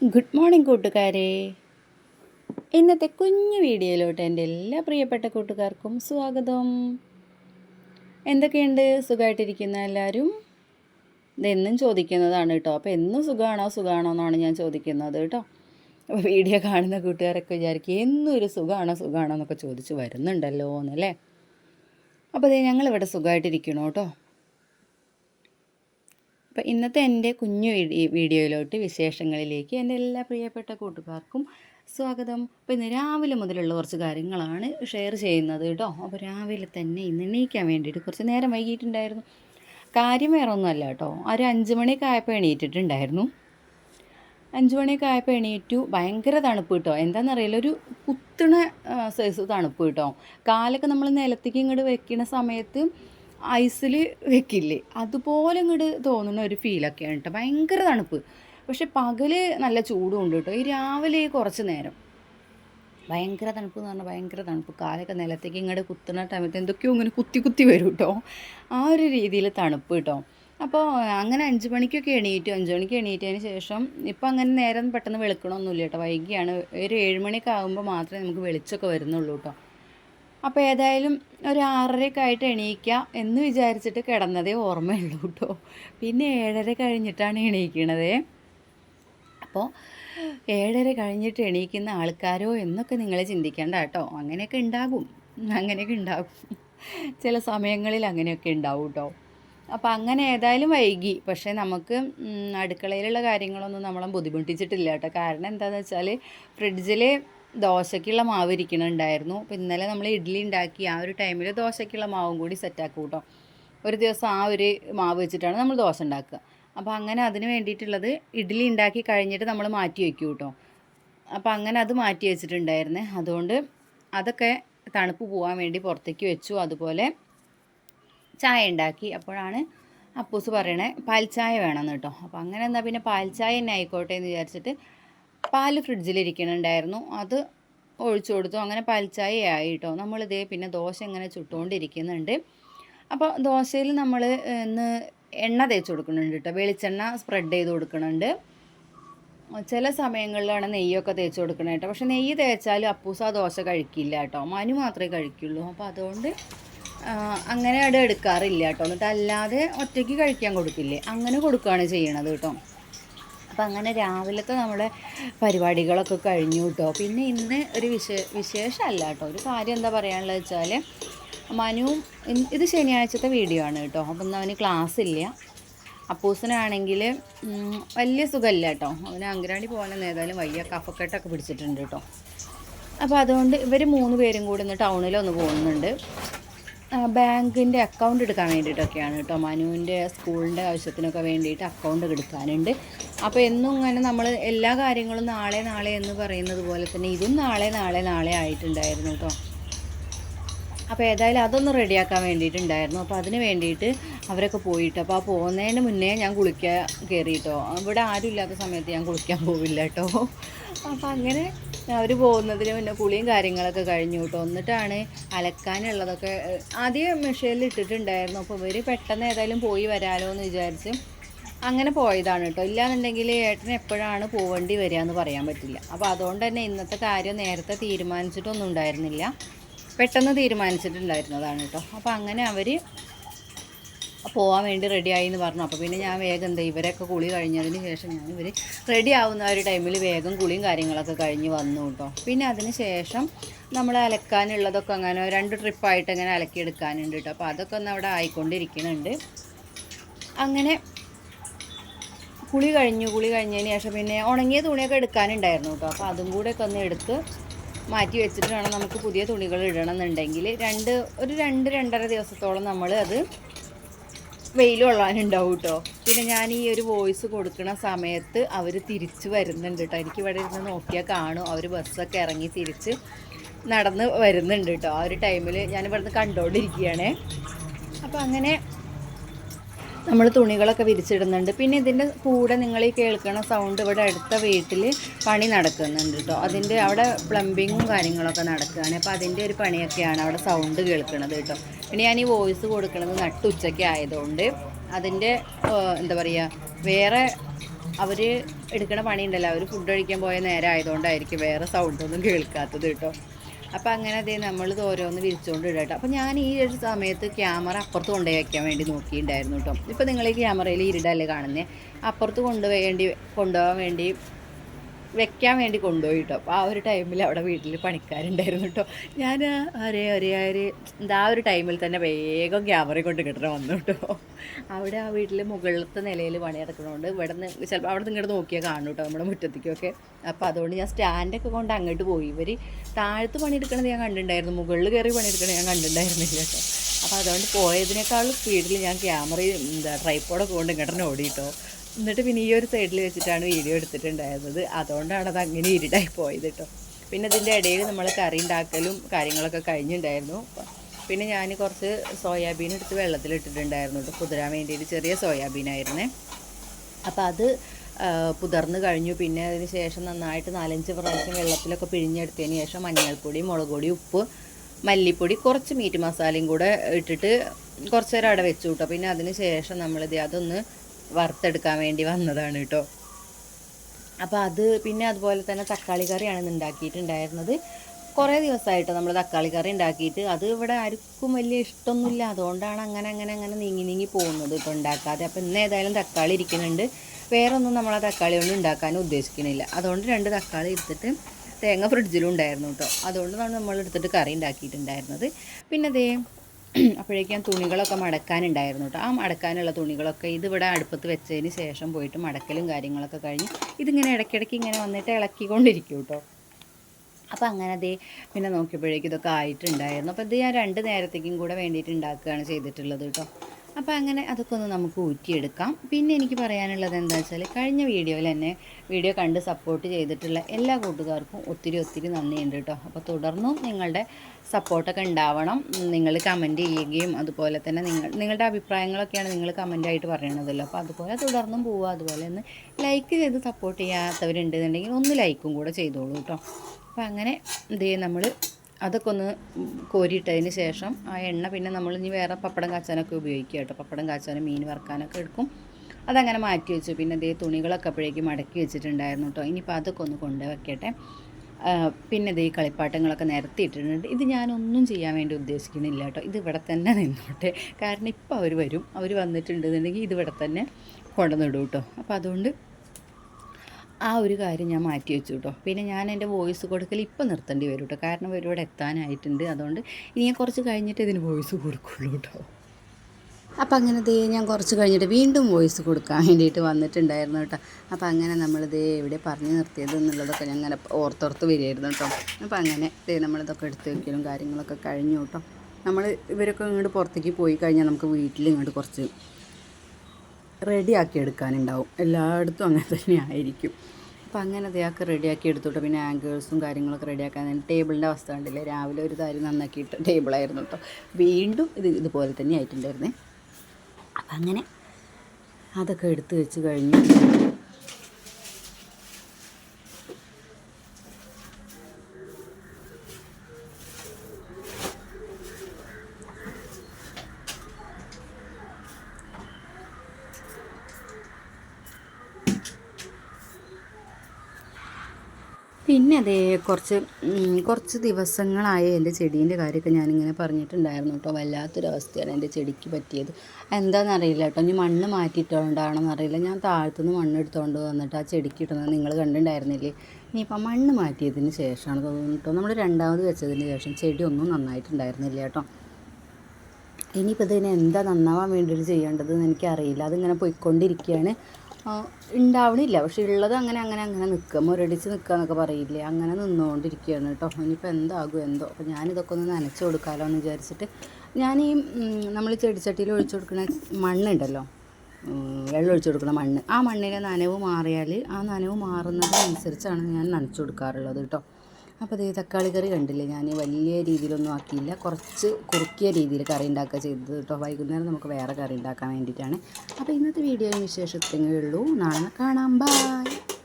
Good morning കൂട്ടുകാരെ. ഇന്നത്തെ കുഞ്ഞു വീഡിയോയിലോട്ട് എന്റെ എല്ലാ പ്രിയപ്പെട്ട കൂട്ടുകാർക്കും സ്വാഗതം. എന്തൊക്കെയുണ്ട്? സുഖമായിട്ടിരിക്കുന്ന എല്ലാവരും? ഇതെന്നും ചോദിക്കുന്നതാണ് കേട്ടോ. അപ്പോൾ എന്നും സുഖമാണോ സുഖമാണോ എന്നാണ് ഞാൻ ചോദിക്കുന്നത് കേട്ടോ. അപ്പോൾ വീഡിയോ കാണുന്ന കൂട്ടുകാരൊക്കെ വിചാരിക്കും എന്നും ഒരു സുഖമാണോ സുഖമാണോ എന്നൊക്കെ ചോദിച്ച് വരുന്നുണ്ടല്ലോ എന്നല്ലേ അപ്പോൾ അതേ ഞങ്ങളിവിടെ സുഖമായിട്ടിരിക്കണോ കേട്ടോ. അപ്പോൾ ഇന്നത്തെ എന്റെ കുഞ്ഞു വീഡിയോയിലോട്ട് വിശേഷങ്ങളിലേക്ക് എന്റെ എല്ലാ പ്രിയപ്പെട്ട കൂട്ടുകാർക്കും സ്വാഗതം. അപ്പോൾ ഇന്ന് രാവിലെ മുതലുള്ള കുറച്ച് കാര്യങ്ങളാണ് ഷെയർ ചെയ്യുന്നത് കേട്ടോ. അപ്പോൾ രാവിലെ തന്നെ ഇന്ന് എണീക്കാൻ വേണ്ടിയിട്ട് കുറച്ച് നേരം വൈകിട്ടുണ്ടായിരുന്നു കാര്യം വേറെ ഒന്നുമല്ല കേട്ടോ. ഒരു അഞ്ച് മണിയൊക്കെ ആയപ്പോൾ എണീറ്റിട്ടുണ്ടായിരുന്നു. അഞ്ച് മണിയൊക്കെ ആയപ്പോൾ എണീറ്റു. ഭയങ്കര തണുപ്പ് കിട്ടോ. എന്താണെന്നറിയില്ല. ഒരു കുത്തണ സൈസ് തണുപ്പ് കിട്ടോ. കാലൊക്കെ നമ്മൾ നിലത്തേക്ക് ഇങ്ങോട്ട് വെക്കുന്ന സമയത്ത് ഐസിൽ വെക്കില്ലേ? അതുപോലെ ഇങ്ങോട്ട് തോന്നുന്ന ഒരു ഫീലൊക്കെയാണ് കേട്ടോ. ഭയങ്കര തണുപ്പ്. പക്ഷെ പകൽ നല്ല ചൂടും ഉണ്ട് കേട്ടോ. ഈ രാവിലെ കുറച്ച് നേരം. ഭയങ്കര തണുപ്പ് എന്ന് പറഞ്ഞാൽ ഭയങ്കര തണുപ്പ്. കാലൊക്കെ നിലത്തേക്ക് ഇങ്ങോട്ട് കുത്തുന്ന ടൈമത്ത് എന്തൊക്കെയോ ഇങ്ങനെ കുത്തി കുത്തി വരും കേട്ടോ. ആ ഒരു രീതിയിൽ തണുപ്പ് കേട്ടോ. അപ്പോൾ അങ്ങനെ അഞ്ച് മണിക്കൊക്കെ എണീറ്റു. അഞ്ച് മണിക്ക് എണീറ്റതിന് ശേഷം ഇപ്പം അങ്ങനെ നേരം പെട്ടെന്ന് വെളുക്കണമൊന്നുമില്ല കേട്ടോ. വൈകിയാണ്. ഒരു ഏഴ് മണിയൊക്കെ ആകുമ്പോൾ മാത്രമേ നമുക്ക് വെളിച്ചമൊക്കെ വരുന്നുള്ളൂ കേട്ടോ. അപ്പോൾ ഏതായാലും ഒരു ആറരയൊക്കെ ആയിട്ട് എണീക്കുക എന്ന് വിചാരിച്ചിട്ട് കിടന്നതേ ഓർമ്മയുള്ളൂ കേട്ടോ. പിന്നെ ഏഴര കഴിഞ്ഞിട്ടാണ് എണീക്കണത്. അപ്പോൾ ഏഴര കഴിഞ്ഞിട്ട് എണീക്കുന്ന ആൾക്കാരോ എന്നൊക്കെ നിങ്ങൾ ചിന്തിക്കേണ്ട കേട്ടോ. അങ്ങനെയൊക്കെ ഉണ്ടാകും അങ്ങനെയൊക്കെ ഉണ്ടാകും ചില സമയങ്ങളിൽ അങ്ങനെയൊക്കെ ഉണ്ടാവും കേട്ടോ. അപ്പോൾ അങ്ങനെ ഏതായാലും വൈകി. പക്ഷേ നമുക്ക് അടുക്കളയിലുള്ള കാര്യങ്ങളൊന്നും നമ്മളെ ബുദ്ധിമുട്ടിച്ചിട്ടില്ല കേട്ടോ. കാരണം എന്താണെന്ന് വെച്ചാൽ ഫ്രിഡ്ജിൽ ദോശയ്ക്കുള്ള മാവ് ഇരിക്കണുണ്ടായിരുന്നു. അപ്പോൾ ഇന്നലെ നമ്മൾ ഇഡ്ഡലി ഉണ്ടാക്കി ആ ഒരു ടൈമിൽ ദോശയ്ക്കുള്ള മാവും കൂടി സെറ്റാക്കും കേട്ടോ ഒരു ദിവസം ആ ഒരു മാവ് വെച്ചിട്ടാണ് നമ്മൾ ദോശ ഉണ്ടാക്കുക. അപ്പോൾ അങ്ങനെ അതിന് വേണ്ടിയിട്ടുള്ളത് ഇഡ്ഡലി ഉണ്ടാക്കി കഴിഞ്ഞിട്ട് നമ്മൾ മാറ്റി വയ്ക്കും കേട്ടോ അപ്പോൾ അങ്ങനെ അത് മാറ്റി വെച്ചിട്ടുണ്ടായിരുന്നേ. അതുകൊണ്ട് അതൊക്കെ തണുപ്പ് പോകാൻ വേണ്ടി പുറത്തേക്ക് വെച്ചു. അതുപോലെ ചായ ഉണ്ടാക്കി. അപ്പോഴാണ് അപ്പൂസ് പറയണേ പാൽ ചായ വേണമെന്ന് കേട്ടോ അപ്പോൾ അങ്ങനെ എന്നാൽ പിന്നെ പാൽ ചായ തന്നെ ആയിക്കോട്ടെ എന്ന് വിചാരിച്ചിട്ട് പാൽ ഫ്രിഡ്ജിലിരിക്കണുണ്ടായിരുന്നു. അത് ഒഴിച്ചു കൊടുത്തു. അങ്ങനെ പാൽ ചായ ആയി കേട്ടോ നമ്മളിതേ പിന്നെ ദോശ ഇങ്ങനെ ചുട്ടുകൊണ്ടിരിക്കുന്നുണ്ട് അപ്പോൾ ദോശയിൽ നമ്മൾ ഇന്ന് എണ്ണ തേച്ച് കൊടുക്കുന്നുണ്ട് കേട്ടോ. വെളിച്ചെണ്ണ സ്പ്രെഡ് ചെയ്ത് കൊടുക്കുന്നുണ്ട്. ചില സമയങ്ങളിലാണ് നെയ്യൊക്കെ തേച്ച് കൊടുക്കണത് കേട്ടോ. പക്ഷെ നെയ്യ് തേച്ചാൽ അപ്പൂസ ദോശ കഴിക്കില്ല കേട്ടോ. മനു മാത്രമേ കഴിക്കുള്ളൂ. അപ്പോൾ അതുകൊണ്ട് അങ്ങനെ അവിടെ എടുക്കാറില്ല കേട്ടോ. എന്നിട്ട് അല്ലാതെ ഒറ്റയ്ക്ക് കഴിക്കാൻ കൊടുക്കില്ലേ? അങ്ങനെ കൊടുക്കുകയാണ് ചെയ്യണത് കേട്ടോ. അപ്പം അങ്ങനെ രാവിലത്തെ നമ്മുടെ പരിപാടികളൊക്കെ കഴിഞ്ഞു കേട്ടോ പിന്നെ ഇന്ന് ഒരു വിശേ വിശേഷമല്ല കേട്ടോ ഒരു കാര്യം എന്താ പറയാനുള്ളത് വെച്ചാൽ മനുവും ഇത് ശനിയാഴ്ചത്തെ വീഡിയോ ആണ് കേട്ടോ അപ്പം അവന് ക്ലാസ് ഇല്ല. അപ്പൂസിനാണെങ്കിൽ വലിയ സുഖമില്ല കേട്ടോ അവന് അങ്കരാടി പോകാൻ ഏതായാലും വയ്യ. കഫക്കെട്ടൊക്കെ പിടിച്ചിട്ടുണ്ട് കേട്ടോ അപ്പോൾ അതുകൊണ്ട് ഇവർ മൂന്ന് പേരും കൂടി ഇന്ന് ടൗണിലൊന്ന് പോകുന്നുണ്ട്. ബാങ്കിന്റെ അക്കൗണ്ട് എടുക്കാൻ വേണ്ടിയിട്ടൊക്കെയാണ് കേട്ടോ മനുവിന്റെ സ്കൂളിന്റെ ആവശ്യത്തിനൊക്കെ വേണ്ടിയിട്ട് അക്കൗണ്ട് എടുക്കാനുണ്ട്. അപ്പോൾ എന്നും ഇങ്ങനെ നമ്മൾ എല്ലാ കാര്യങ്ങളും നാളെ നാളെ എന്ന് പറയുന്നത് പോലെ തന്നെ ഇതും നാളെ നാളെ നാളെ ആയിട്ടുണ്ടായിരുന്നു കേട്ടോ. അപ്പോൾ ഏതായാലും അതൊന്ന് റെഡിയാക്കാൻ വേണ്ടിയിട്ടുണ്ടായിരുന്നു. അപ്പോൾ അതിന് വേണ്ടിയിട്ട് അവരൊക്കെ പോയിട്ട് അപ്പോൾ ആ പോകുന്നതിന് മുന്നേ ഞാൻ കുളിക്കാൻ കയറിയിട്ടോ ഇവിടെ ആരും ഇല്ലാത്ത സമയത്ത് ഞാൻ കുളിക്കാൻ പോവില്ല കേട്ടോ. അപ്പോൾ അങ്ങനെ അവർ പോകുന്നതിന് പിന്നെ കുളിയും കാര്യങ്ങളൊക്കെ കഴിഞ്ഞു കേട്ടോ. എന്നിട്ടാണ് അലക്കാനുള്ളതൊക്കെ ആദ്യം മെഷീനിൽ ഇട്ടിട്ടുണ്ടായിരുന്നു. അപ്പോൾ ഇവർ പെട്ടെന്ന് ഏതായാലും പോയി വരാലോ എന്ന് വിചാരിച്ച് അങ്ങനെ പോയതാണ് കേട്ടോ. ഇല്ലാന്നുണ്ടെങ്കിൽ ഏട്ടന് എപ്പോഴാണ് പോവേണ്ടി വരിക എന്ന് പറയാൻ പറ്റില്ല. അപ്പോൾ അതുകൊണ്ട് തന്നെ ഇന്നത്തെ കാര്യം നേരത്തെ തീരുമാനിച്ചിട്ടൊന്നും ഉണ്ടായിരുന്നില്ല. പെട്ടെന്ന് തീരുമാനിച്ചിട്ടുണ്ടായിരുന്നതാണ് കേട്ടോ. അപ്പോൾ അങ്ങനെ അവർ പോകാൻ വേണ്ടി റെഡി ആയി എന്ന് പറഞ്ഞു. അപ്പോൾ പിന്നെ ഞാൻ വേഗം എന്താ ഇവരൊക്കെ കുളി കഴിഞ്ഞതിന് ശേഷം ഞാൻ ഇവർ റെഡി ആവുന്ന ഒരു ടൈമിൽ വേഗം കുളിയും കാര്യങ്ങളൊക്കെ കഴിഞ്ഞ് വന്നു കേട്ടോ പിന്നെ അതിന് ശേഷം നമ്മൾ അലക്കാനുള്ളതൊക്കെ അങ്ങനെ രണ്ട് ട്രിപ്പായിട്ട് അങ്ങനെ അലക്കിയെടുക്കാനുണ്ട് കേട്ടോ അപ്പോൾ അതൊക്കെ ഒന്ന് അവിടെ ആയിക്കൊണ്ടിരിക്കുന്നുണ്ട്. അങ്ങനെ കുളി കഴിഞ്ഞു കുളി കഴിഞ്ഞതിന് ശേഷം പിന്നെ ഉണങ്ങിയ തുണിയൊക്കെ എടുക്കാനുണ്ടായിരുന്നു കേട്ടോ അപ്പോൾ അതും കൂടെ ഒക്കെ ഒന്ന് എടുത്ത് മാറ്റി വെച്ചിട്ട് വേണം നമുക്ക് പുതിയ തുണികൾ ഇടണം എന്നുണ്ടെങ്കിൽ രണ്ട് ഒരു രണ്ട് രണ്ടര ദിവസത്തോളം നമ്മൾ അത് വെയിൽ കൊള്ളാനുണ്ടാവും കേട്ടോ പിന്നെ ഞാൻ ഈ ഒരു വോയിസ് കൊടുക്കുന്ന സമയത്ത് അവർ തിരിച്ച് വരുന്നുണ്ട് കേട്ടോ എനിക്ക് ഇവിടെ ഇരുന്ന് നോക്കിയാൽ കാണും. അവർ ബസ്സൊക്കെ ഇറങ്ങി തിരിച്ച് നടന്ന് വരുന്നുണ്ട് കേട്ടോ ആ ഒരു ടൈമിൽ ഞാൻ ഇവിടുന്ന് കണ്ടുകൊണ്ടിരിക്കുകയാണേ അപ്പോൾ അങ്ങനെ നമ്മൾ തുണികളൊക്കെ വിരിച്ചിടുന്നുണ്ട്. പിന്നെ ഇതിന്റെ കൂടെ നിങ്ങൾ ഈ കേൾക്കുന്ന സൗണ്ട് ഇവിടെ അടുത്ത വീട്ടിൽ പണി നടക്കുന്നുണ്ട് കേട്ടോ അതിന്റെ അവിടെ പ്ലംബിങ്ങും കാര്യങ്ങളൊക്കെ നടക്കുകയാണ്. അപ്പോൾ അതിന്റെ ഒരു പണിയൊക്കെയാണ് അവിടെ സൗണ്ട് കേൾക്കുന്നത് കേട്ടോ പിന്നെ ഞാൻ ഈ വോയിസ് കൊടുക്കുന്നത് നട്ടുച്ചയ്ക്ക് ആയതുകൊണ്ട് അതിന്റെ എന്താ പറയുക വേറെ അവർ എടുക്കണ പണിയുണ്ടല്ലോ. അവർ ഫുഡ് കഴിക്കാൻ പോയ നേരം ആയതുകൊണ്ടായിരിക്കും വേറെ സൗണ്ടൊന്നും കേൾക്കാത്തത് കേട്ടോ അപ്പോൾ അങ്ങനെ അതേ നമ്മൾ ഓരോന്ന് വിരിച്ചുകൊണ്ട് ഇടട്ടോ അപ്പോൾ ഞാൻ ഈ ഒരു സമയത്ത് ക്യാമറ അപ്പുറത്ത് കൊണ്ടുപോയി വയ്ക്കാൻ വേണ്ടി നോക്കിയിട്ടുണ്ടായിരുന്നു കേട്ടോ. ഇപ്പോൾ നിങ്ങൾ ഈ ക്യാമറയിൽ ഇരുടല്ലേ കാണുന്നത് അപ്പുറത്ത് കൊണ്ടുപോയി കൊണ്ടുപോകാൻ വേണ്ടി വെക്കാൻ വേണ്ടി കൊണ്ടുപോയി കേട്ടോ അപ്പോൾ ആ ഒരു ടൈമിൽ അവിടെ വീട്ടിൽ പണിക്കാരുണ്ടായിരുന്നു കേട്ടോ ഞാൻ ഒരേ ഒരേ ഒരു എന്താ ആ ഒരു ടൈമിൽ തന്നെ വേഗം ക്യാമറ കൊണ്ട് കിട്ടണം വന്നു കേട്ടോ അവിടെ ആ വീട്ടിൽ മുകളിലത്തെ നിലയിൽ പണി നടക്കണോണ്ട് ഇവിടെ നിന്ന് ചിലപ്പോൾ അവിടെ നിന്ന് ഇങ്ങോട്ട് നോക്കിയാൽ കാണും കേട്ടോ നമ്മുടെ മുറ്റത്തേക്കൊക്കെ. അപ്പോൾ അതുകൊണ്ട് ഞാൻ സ്റ്റാൻഡൊക്കെ കൊണ്ട് അങ്ങോട്ട് പോയി. ഇവർ താഴത്ത് പണിയെടുക്കണത് ഞാൻ കണ്ടിട്ടുണ്ടായിരുന്നു. മുകളിൽ കയറി പണിയെടുക്കണത് ഞാൻ കണ്ടിട്ടുണ്ടായിരുന്നില്ല കേട്ടോ അപ്പോൾ അതുകൊണ്ട് പോയതിനേക്കാൾ സ്പീഡിൽ ഞാൻ ക്യാമറയും എന്താ ട്രൈപ്പോഡൊക്കെ കൊണ്ട് ഇങ്ങോട്ട് ഓടി കേട്ടോ എന്നിട്ട് പിന്നെ ഈ ഒരു സൈഡിൽ വെച്ചിട്ടാണ് വീഡിയോ എടുത്തിട്ടുണ്ടായിരുന്നത്. അതുകൊണ്ടാണ് അത് അങ്ങനെ ഇരുടായി പോയത് കേട്ടോ പിന്നെ ഇതിന്റെ ഇടയിൽ നമ്മൾ കറി ഉണ്ടാക്കലും കാര്യങ്ങളൊക്കെ കഴിഞ്ഞിട്ടുണ്ടായിരുന്നു പിന്നെ ഞാൻ കുറച്ച് സോയാബീൻ എടുത്ത് വെള്ളത്തിലിട്ടിട്ടുണ്ടായിരുന്നു കേട്ടോ കുതിരാൻ വേണ്ടിയിട്ട് ചെറിയ സോയാബീനായിരുന്നേ അപ്പോൾ അത് പുതർന്ന് കഴിഞ്ഞു. പിന്നെ അതിന് ശേഷം നന്നായിട്ട് നാലഞ്ച് പ്രാവശ്യം വെള്ളത്തിലൊക്കെ പിഴിഞ്ഞെടുത്തതിന് ശേഷം മഞ്ഞൾപ്പൊടി മുളക് പൊടി ഉപ്പ് മല്ലിപ്പൊടി കുറച്ച് മീറ്റ് മസാലയും കൂടെ ഇട്ടിട്ട് കുറച്ച് നേരം അവിടെ വെച്ചു കേട്ടോ പിന്നെ അതിന് ശേഷം നമ്മളിത് അതൊന്ന് വറുത്തെടുക്കാൻ വേണ്ടി വന്നതാണ് കേട്ടോ അപ്പോൾ അത് പിന്നെ അതുപോലെ തന്നെ തക്കാളി കറിയാണ് ഉണ്ടാക്കിയിട്ടുണ്ടായിരുന്നത്. കുറേ ദിവസമായിട്ട് നമ്മൾ തക്കാളി കറി ഉണ്ടാക്കിയിട്ട് അത് ഇവിടെ ആർക്കും വലിയ ഇഷ്ടമൊന്നുമില്ല. അതുകൊണ്ടാണ് അങ്ങനെ അങ്ങനെ അങ്ങനെ നീങ്ങി നീങ്ങി പോകുന്നത് ഇപ്പോൾ ഉണ്ടാക്കാതെ. അപ്പോൾ ഇന്ന് ഏതായാലും തക്കാളി ഇരിക്കുന്നുണ്ട്. വേറൊന്നും നമ്മൾ ആ തക്കാളി കൊണ്ട് ഉണ്ടാക്കാനും ഉദ്ദേശിക്കുന്നില്ല. അതുകൊണ്ട് രണ്ട് തക്കാളി എടുത്തിട്ട് തേങ്ങ ഫ്രിഡ്ജിലും ഉണ്ടായിരുന്നു കേട്ടോ അതുകൊണ്ടാണ് നമ്മൾ എടുത്തിട്ട് കറി ഉണ്ടാക്കിയിട്ടുണ്ടായിരുന്നത്. പിന്നെ അതേ അപ്പോഴേക്കും തുണികളൊക്കെ മടക്കാനുണ്ടായിരുന്നു കേട്ടോ ആ മടക്കാനുള്ള തുണികളൊക്കെ ഇതിവിടെ അടുപ്പത്ത് വെച്ചതിന് ശേഷം പോയിട്ട് മടക്കലും കാര്യങ്ങളൊക്കെ കഴിഞ്ഞ് ഇതിങ്ങനെ ഇടയ്ക്കിടയ്ക്ക് ഇങ്ങനെ വന്നിട്ട് ഇളക്കിക്കൊണ്ടിരിക്കും കേട്ടോ അപ്പോൾ അങ്ങനെ അതേ പിന്നെ നോക്കിയപ്പോഴേക്കും ഇതൊക്കെ ആയിട്ടുണ്ടായിരുന്നു. അപ്പോൾ ഇത് ഞാൻ രണ്ട് നേരത്തേക്കും കൂടെ വേണ്ടിയിട്ട് ഉണ്ടാക്കുകയാണ് ചെയ്തിട്ടുള്ളത് കേട്ടോ അപ്പോൾ അങ്ങനെ അതൊക്കെ ഒന്ന് നമുക്ക് ഊറ്റിയെടുക്കാം. പിന്നെ എനിക്ക് പറയാനുള്ളത് എന്താ വെച്ചാൽ കഴിഞ്ഞ വീഡിയോയിൽ തന്നെ വീഡിയോ കണ്ട് സപ്പോർട്ട് ചെയ്തിട്ടുള്ള എല്ലാ കൂട്ടുകാർക്കും ഒത്തിരി ഒത്തിരി നന്ദിയുണ്ട് കേട്ടോ അപ്പോൾ തുടർന്നും നിങ്ങളുടെ സപ്പോർട്ടൊക്കെ ഉണ്ടാവണം. നിങ്ങൾ കമന്റ് ചെയ്യുകയും അതുപോലെ തന്നെ നിങ്ങൾ നിങ്ങളുടെ അഭിപ്രായങ്ങളൊക്കെയാണ് നിങ്ങൾ കമന്റായിട്ട് പറയണതല്ലോ. അപ്പോൾ അതുപോലെ തുടർന്നും പോവുക. അതുപോലെ ഒന്ന് ലൈക്ക് ചെയ്ത് സപ്പോർട്ട് ചെയ്യാത്തവരുണ്ടെന്നുണ്ടെങ്കിൽ ഒന്ന് ലൈക്കും കൂടെ ചെയ്തോളൂ കേട്ടോ അപ്പോൾ അങ്ങനെ ഇത് നമ്മൾ അതൊക്കെ ഒന്ന് കോരിയിട്ടതിന് ശേഷം ആ എണ്ണ പിന്നെ നമ്മൾ ഇനി വേറെ പപ്പടം കാച്ചാനൊക്കെ ഉപയോഗിക്കുക കേട്ടോ. പപ്പടം കാച്ചാനും മീൻ വറുക്കാനൊക്കെ എടുക്കും. അതങ്ങനെ മാറ്റി വെച്ചു. പിന്നെ ഇതേ തുണികളൊക്കെ അപ്പോഴേക്കും മടക്കി വെച്ചിട്ടുണ്ടായിരുന്നു കേട്ടോ. ഇനിയിപ്പോൾ അതൊക്കെ ഒന്ന് കൊണ്ടു വെക്കട്ടെ. പിന്നെ പിന്നെ ഈ കളിപ്പാട്ടങ്ങളൊക്കെ നിരത്തിയിട്ടിട്ടുണ്ട്. ഇത് ഞാനൊന്നും ചെയ്യാൻ വേണ്ടി ഉദ്ദേശിക്കുന്നില്ല കേട്ടോ. ഇത് ഇവിടെ തന്നെ നിന്നോട്ടെ. കാരണം ഇപ്പോൾ അവർ വരും. അവർ വന്നിട്ടുണ്ടെന്നുണ്ടെങ്കിൽ ഇത് ഇവിടെ തന്നെ കൊണ്ടുവന്നിടും കേട്ടോ. അപ്പോൾ അതുകൊണ്ട് ആ ഒരു കാര്യം ഞാൻ മാറ്റി വെച്ചു കേട്ടോ പിന്നെ ഞാൻ എന്റെ വോയിസ് കൊടുക്കൽ ഇപ്പം നിർത്തേണ്ടി വരും കേട്ടോ കാരണം ഇവരിവിടെ എത്താനായിട്ടുണ്ട്. അതുകൊണ്ട് ഇനി ഞാൻ കുറച്ച് കഴിഞ്ഞിട്ട് ഇതിന് വോയിസ് കൊടുക്കുള്ളൂ കേട്ടോ അപ്പോൾ അങ്ങനെ ദേ ഞാൻ കുറച്ച് കഴിഞ്ഞിട്ട് വീണ്ടും വോയിസ് കൊടുക്കാൻ വേണ്ടിയിട്ട് വന്നിട്ടുണ്ടായിരുന്നു കേട്ടോ അപ്പോൾ അങ്ങനെ നമ്മൾ ദേ എവിടെ പറഞ്ഞു നിർത്തിയത് എന്നുള്ളതൊക്കെ ഞാൻ അങ്ങനെ ഓർത്തോർത്ത് വരികയായിരുന്നു കേട്ടോ അപ്പോൾ അങ്ങനെ ദേ നമ്മളിതൊക്കെ എടുത്ത് വയ്ക്കലും കാര്യങ്ങളൊക്കെ കഴിഞ്ഞു കേട്ടോ നമ്മൾ ഇവരൊക്കെ ഇങ്ങോട്ട് പുറത്തേക്ക് പോയി കഴിഞ്ഞാൽ നമുക്ക് വീട്ടിൽ ഇങ്ങോട്ട് കുറച്ച് റെഡിയാക്കി എടുക്കാനുണ്ടാവും എല്ലായിടത്തും അങ്ങനെ തന്നെ ആയിരിക്കും. അപ്പോൾ അങ്ങനെ അതൊക്കെ റെഡിയാക്കി എടുത്തോട്ടെ പിന്നെ ആങ്കേഴ്സും കാര്യങ്ങളൊക്കെ റെഡിയാക്കാൻ ടേബിളിന്റെ അവസ്ഥ കണ്ടില്ലേ? രാവിലെ ഒരു കാര്യം നന്നാക്കിയിട്ട് ടേബിളായിരുന്നു കേട്ടോ വീണ്ടും ഇത് ഇതുപോലെ തന്നെ ആയിട്ടുണ്ടായിരുന്നേ. അപ്പം അങ്ങനെ അതൊക്കെ എടുത്തു വെച്ച് കഴിഞ്ഞു പിന്നെ അതേ കുറച്ച് കുറച്ച് ദിവസങ്ങളായി എന്റെ ചെടീന്റെ കാര്യമൊക്കെ ഞാനിങ്ങനെ പറഞ്ഞിട്ടുണ്ടായിരുന്നു കേട്ടോ. വല്ലാത്തൊരവസ്ഥയാണ് എന്റെ ചെടിക്ക് പറ്റിയത്. എന്താണെന്നറിയില്ല കേട്ടോ. ഇനി മണ്ണ് മാറ്റിയിട്ടുണ്ടാണെന്ന് അറിയില്ല. ഞാൻ താഴത്തുനിന്ന് മണ്ണ് എടുത്തുകൊണ്ട് വന്നിട്ട് ആ ചെടിക്ക് ഇട്ടുന്നത് നിങ്ങൾ കണ്ടിട്ടുണ്ടായിരുന്നില്ലേ? ഇനിയിപ്പോൾ മണ്ണ് മാറ്റിയതിന് ശേഷമാണ് തോന്നുന്നു കേട്ടോ. നമ്മൾ രണ്ടാമത് വെച്ചതിന് ശേഷം ചെടി ഒന്നും നന്നായിട്ടുണ്ടായിരുന്നില്ല കേട്ടോ. ഇനിയിപ്പോൾ ഇതിന് എന്താ നന്നാവാൻ വേണ്ടിയിട്ട് ചെയ്യേണ്ടതെന്ന് എനിക്കറിയില്ല. അതിങ്ങനെ പോയിക്കൊണ്ടിരിക്കുകയാണ്. ഉണ്ടാവണില്ല പക്ഷെ ഉള്ളത് അങ്ങനെ അങ്ങനെ അങ്ങനെ നിൽക്കുക മുരടിച്ച് നിൽക്കുക എന്നൊക്കെ പറയില്ലേ? അങ്ങനെ നിന്നുകൊണ്ടിരിക്കുകയാണ് കേട്ടോ ഇനിയിപ്പോൾ എന്താകും എന്തോ. അപ്പോൾ ഞാനിതൊക്കെ ഒന്ന് നനച്ച് കൊടുക്കാമല്ലോ എന്ന് വിചാരിച്ചിട്ട് ഞാൻ ഈ നമ്മൾ ചെടിച്ചട്ടിയിൽ ഒഴിച്ചു കൊടുക്കുന്ന മണ്ണുണ്ടല്ലോ. വെള്ളം ഒഴിച്ചു കൊടുക്കുന്ന മണ്ണ്. ആ മണ്ണിലെ നനവ് മാറിയാൽ ആ നനവ് മാറുന്നതിനനുസരിച്ചാണ് ഞാൻ നനച്ചു കൊടുക്കാറുള്ളത് കേട്ടോ അപ്പോൾ ഇത് തക്കാളി കറി കണ്ടില്ലേ? ഞാൻ വലിയ രീതിയിലൊന്നും ആക്കിയില്ല. കുറച്ച് കുറുക്കിയ രീതിയിൽ കറി ഉണ്ടാക്കുക ചെയ്തത് കേട്ടോ വൈകുന്നേരം നമുക്ക് വേറെ കറി ഉണ്ടാക്കാൻ വേണ്ടിയിട്ടാണ്. അപ്പോൾ ഇന്നത്തെ വീഡിയോ വിശേഷത്തിനേ ഉള്ളൂ. നാളെ കാണാം. ബൈ.